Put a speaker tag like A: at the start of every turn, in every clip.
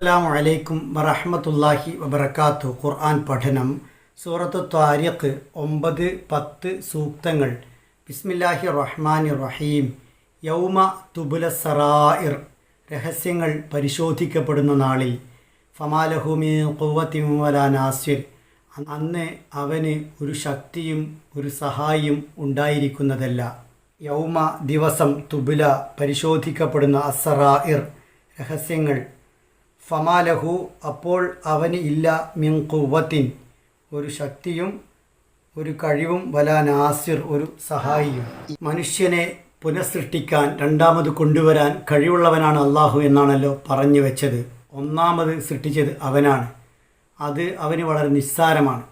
A: അസ്സലാമു അലൈക്കും വറഹ്മത്തുള്ളാഹി വബർക്കാത്തു ഖുർആൻ പഠനം സൂറത്ത് താരിഖ് ഒമ്പത് പത്ത് സൂക്തങ്ങൾ. ബിസ്മില്ലാഹി റഹ്മാൻ റഹീം യൗമ തുബുല സറായിർ രഹസ്യങ്ങൾ പരിശോധിക്കപ്പെടുന്ന നാളിൽ. ഫമാലഹുമി കുവ്വത്തിൻ വലാ നാസിർ. അന്ന് അവന് ഒരു ശക്തിയും ഒരു സഹായിയും ഉണ്ടായിരിക്കുന്നതല്ല. യൗമ ദിവസം തുബുല പരിശോധിക്കപ്പെടുന്ന അസറായിർ രഹസ്യങ്ങൾ ഫമാലഹു അപ്പോൾ അവന് ഇല്ല മിൻ കുവ്വത്തിൻ ഒരു ശക്തിയും ഒരു കഴിവും വല നാസിർ ഒരു സഹായിയും. മനുഷ്യനെ പുനഃസൃഷ്ടിക്കാൻ രണ്ടാമത് കൊണ്ടുവരാൻ കഴിവുള്ളവനാണ് അള്ളാഹു എന്നാണല്ലോ പറഞ്ഞു വെച്ചത്. ഒന്നാമത് സൃഷ്ടിച്ചത് അവനാണ്. അത് അവന് വളരെ നിസ്സാരമാണ്.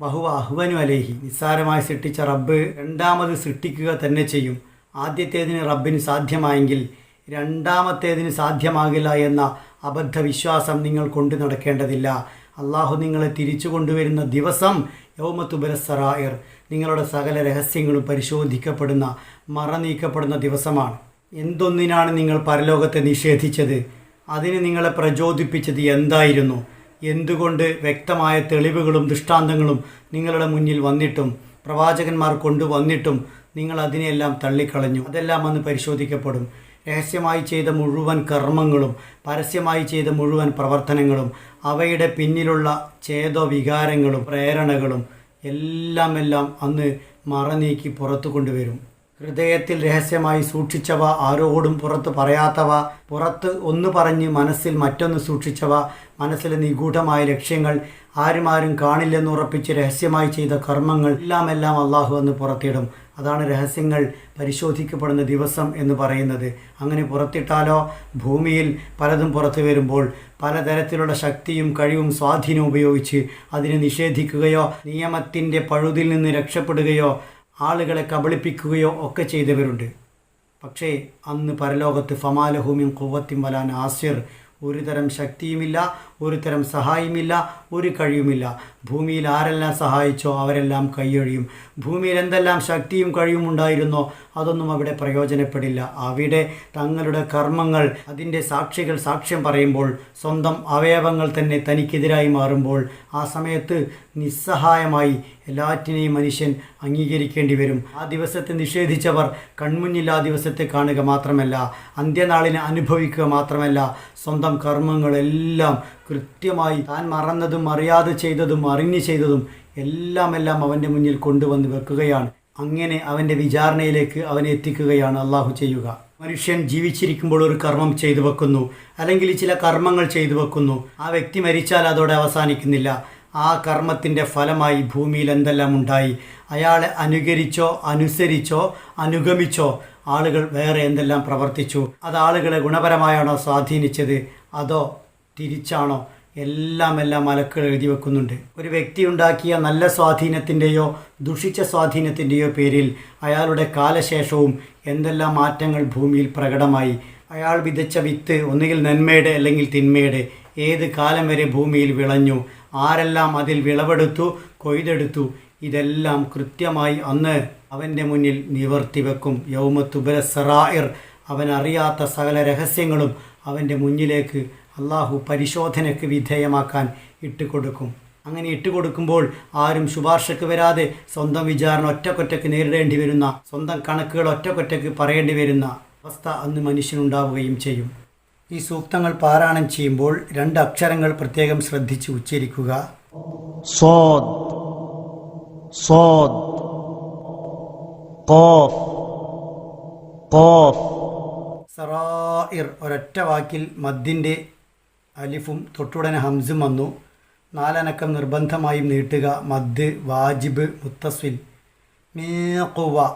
A: ബഹു അഹ്വനു അലേഹി. നിസ്സാരമായി സൃഷ്ടിച്ച റബ്ബ് രണ്ടാമത് സൃഷ്ടിക്കുക തന്നെ ചെയ്യും. ആദ്യത്തേതിന് റബ്ബിന് സാധ്യമായെങ്കിൽ രണ്ടാമത്തേതിന് സാധ്യമാകില്ല എന്ന അബദ്ധ വിശ്വാസം നിങ്ങൾ കൊണ്ടു നടക്കേണ്ടതില്ല. അള്ളാഹു നിങ്ങളെ തിരിച്ചു കൊണ്ടുവരുന്ന ദിവസം യൗമത്തുബലസറായർ നിങ്ങളുടെ സകല രഹസ്യങ്ങളും പരിശോധിക്കപ്പെടുന്ന മറ നീക്കപ്പെടുന്ന ദിവസമാണ്. എന്തൊന്നിനാണ് നിങ്ങൾ പരലോകത്തെ നിഷേധിച്ചത്? അതിന് നിങ്ങളെ പ്രചോദിപ്പിച്ചത് എന്തായിരുന്നു? എന്തുകൊണ്ട് വ്യക്തമായ തെളിവുകളും ദൃഷ്ടാന്തങ്ങളും നിങ്ങളുടെ മുന്നിൽ വന്നിട്ടും പ്രവാചകന്മാർ കൊണ്ടുവന്നിട്ടും നിങ്ങൾ അതിനെയെല്ലാം തള്ളിക്കളഞ്ഞു? അതെല്ലാം അന്ന് പരിശോധിക്കപ്പെടും. രഹസ്യമായി ചെയ്ത മുഴുവൻ കർമ്മങ്ങളും പരസ്യമായി ചെയ്ത മുഴുവൻ പ്രവർത്തനങ്ങളും അവയുടെ പിന്നിലുള്ള ചേതോ വികാരങ്ങളും പ്രേരണകളും എല്ലാം എല്ലാം അന്ന് മറനീക്കി പുറത്തു കൊണ്ടുവരും. ഹൃദയത്തിൽ രഹസ്യമായി സൂക്ഷിച്ചവ ആരോടും പുറത്ത് പറയാത്തവ പുറത്ത് ഒന്ന് പറഞ്ഞ് മനസ്സിൽ മറ്റൊന്ന് സൂക്ഷിച്ചവ മനസ്സിലെ നിഗൂഢമായ ലക്ഷ്യങ്ങൾ ആരും കാണില്ലെന്ന് ഉറപ്പിച്ച് രഹസ്യമായി ചെയ്ത കർമ്മങ്ങൾ എല്ലാം എല്ലാം അള്ളാഹു എന്ന് പുറത്തിടും. അതാണ് രഹസ്യങ്ങൾ പരിശോധിക്കപ്പെടുന്ന ദിവസം എന്ന് പറയുന്നത്. അങ്ങനെ പുറത്തിട്ടാലോ? ഭൂമിയിൽ പലതും പുറത്തു വരുമ്പോൾ പലതരത്തിലുള്ള ശക്തിയും കഴിവും സ്വാധീനവും ഉപയോഗിച്ച് അതിനെ നിഷേധിക്കുകയോ നിയമത്തിന്റെ പഴുതിൽ നിന്ന് രക്ഷപ്പെടുകയോ ആളുകളെ കബളിപ്പിക്കുകയോ ഒക്കെ ചെയ്തവരുണ്ട്. പക്ഷേ അന്ന് പരലോകത്ത് ഫമാലഹൂമിയും കുവത്തിം വലാൻ ആസിർ ഒരു തരം ശക്തിയുമില്ല ഒരു തരം സഹായമില്ല ഒരു കഴിയുമില്ല ഭൂമിയിൽ ആരെല്ലാം സഹായിച്ചോ അവരെല്ലാം കൈയൊഴിയും ഭൂമിയിൽ എന്തെല്ലാം ശക്തിയും കഴിവും ഉണ്ടായിരുന്നോ അതൊന്നും അവിടെ പ്രയോജനപ്പെടില്ല. അവിടെ തങ്ങളുടെ കർമ്മങ്ങൾ അതിന്റെ സാക്ഷികൾ സാക്ഷ്യം പറയുമ്പോൾ സ്വന്തം അവയവങ്ങൾ തന്നെ തനിക്കെതിരായി മാറുമ്പോൾ ആ സമയത്ത് നിസ്സഹായമായി എല്ലാറ്റിനെയും മനുഷ്യൻ അംഗീകരിക്കേണ്ടി വരും. ആ ദിവസത്തെ നിഷേധിച്ചവർ കൺമുന്നിൽ ആ ദിവസത്തെ കാണുക മാത്രമല്ല അന്ത്യനാളിനെ അനുഭവിക്കുക മാത്രമല്ല സ്വന്തം കർമ്മങ്ങളെല്ലാം കൃത്യമായി താൻ മറന്നതും അറിയാതെ ചെയ്തതും അറിഞ്ഞു ചെയ്തതും എല്ലാം എല്ലാം അവന്റെ മുന്നിൽ കൊണ്ടുവന്ന് വെക്കുകയാണ്. അങ്ങനെ അവന്റെ വിചാരണയിലേക്ക് അവനെ എത്തിക്കുകയാണ് അള്ളാഹു ചെയ്യുക. മനുഷ്യൻ ജീവിച്ചിരിക്കുമ്പോൾ ഒരു കർമ്മം ചെയ്തു വെക്കുന്നു അല്ലെങ്കിൽ ചില കർമ്മങ്ങൾ ചെയ്തു വെക്കുന്നു. ആ വ്യക്തി മരിച്ചാൽ അതോടെ അവസാനിക്കുന്നില്ല. ആ കർമ്മത്തിന്റെ ഫലമായി ഭൂമിയിൽ എന്തെല്ലാം ഉണ്ടായി? അയാളെ അനുകരിച്ചോ അനുസരിച്ചോ അനുഗമിച്ചോ ആളുകൾ വേറെ എന്തെല്ലാം പ്രവർത്തിച്ചു? അത് ആളുകളെ ഗുണപരമായാണോ സ്വാധീനിച്ചത്? അതോ തിരിച്ചാണോ എല്ലാം എല്ലാം മലക്കുകൾ എഴുതി വെക്കുന്നുണ്ട്. ഒരു വ്യക്തി ഉണ്ടാക്കിയ നല്ല സ്വാധീനത്തിന്റെയോ ദുഷിച്ച സ്വാധീനത്തിന്റെയോ പേരിൽ അയാളുടെ കാലശേഷവും എന്തെല്ലാം മാറ്റങ്ങൾ ഭൂമിയിൽ പ്രകടമായി. അയാൾ വിതച്ച വിത്ത് ഒന്നുകിൽ നന്മയുടെ അല്ലെങ്കിൽ തിന്മയുടെ. ഏത് കാലം വരെ ഭൂമിയിൽ വിളഞ്ഞു? ആരെല്ലാം അതിൽ വിളവെടുത്തു കൊയ്തെടുത്തു? ഇതെല്ലാം കൃത്യമായി അന്ന് അവന്റെ മുന്നിൽ നിവർത്തി വെക്കും. യൗമത്തുബല സറായിർ അവൻ അറിയാത്ത സകല രഹസ്യങ്ങളും അവന്റെ മുന്നിലേക്ക് അള്ളാഹു പരിശോധനയ്ക്ക് വിധേയമാക്കാൻ ഇട്ടുകൊടുക്കും. അങ്ങനെ ഇട്ടുകൊടുക്കുമ്പോൾ ആരും ശുപാർശക്ക് വരാതെ സ്വന്തം വിചാരണ ഒറ്റക്കൊറ്റക്ക് നേരിടേണ്ടി വരുന്ന സ്വന്തം കണക്കുകൾ ഒറ്റക്കൊറ്റക്ക് പറയേണ്ടി വരുന്ന അവസ്ഥ അന്ന് മനുഷ്യനുണ്ടാവുകയും ചെയ്യും. ഈ സൂക്തങ്ങൾ പാരായണം ചെയ്യുമ്പോൾ രണ്ട് അക്ഷരങ്ങൾ പ്രത്യേകം ശ്രദ്ധിച്ച് ഉച്ചരിക്കുക.
B: സോദ് സോദ് കോഫ് കോഫ്.
A: സറായിർ ഒരൊറ്റ വാക്കിൽ മദ്ദിന്റെ അലിഫും തൊട്ടുടനെ ഹംസും വന്നു. നാലനക്കം നിർബന്ധമായും നീട്ടുക. മദ് വാജിബ് മുത്തസ്വിൽ. മീഖുവ.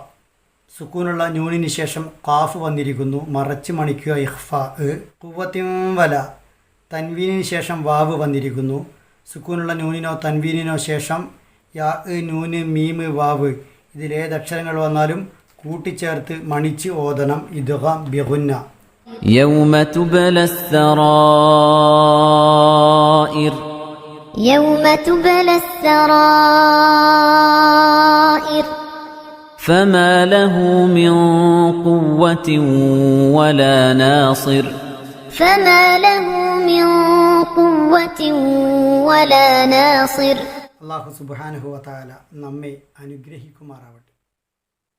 A: സുക്കൂനുള്ള ന്യൂനിന് ശേഷം കാഫ് വന്നിരിക്കുന്നു. മറച്ച് മണിക്കുക ഇഹ്ഫ കുവത്തിംവല തൻവീനിന് ശേഷം വാവ് വന്നിരിക്കുന്നു. സുക്കൂനുള്ള ന്യൂനിനോ തൻവീനിനോ ശേഷം യാ നൂന് മീമ് വാവ്. ഇതിലേതക്ഷരങ്ങൾ വന്നാലും കൂട്ടിച്ചേർത്ത് മണിച്ച് ഓതണം. ഇതുഹ ബിഹുന്ന
C: يوم تبلى السرائر
D: يوم تبلى السرائر
C: فما له من قوة ولا ناصر
D: فما له من قوة ولا ناصر
A: അള്ളാഹു സുബാനുഹുവ താല നമ്മെ അനുഗ്രഹിക്കുമാറാവട്ടെ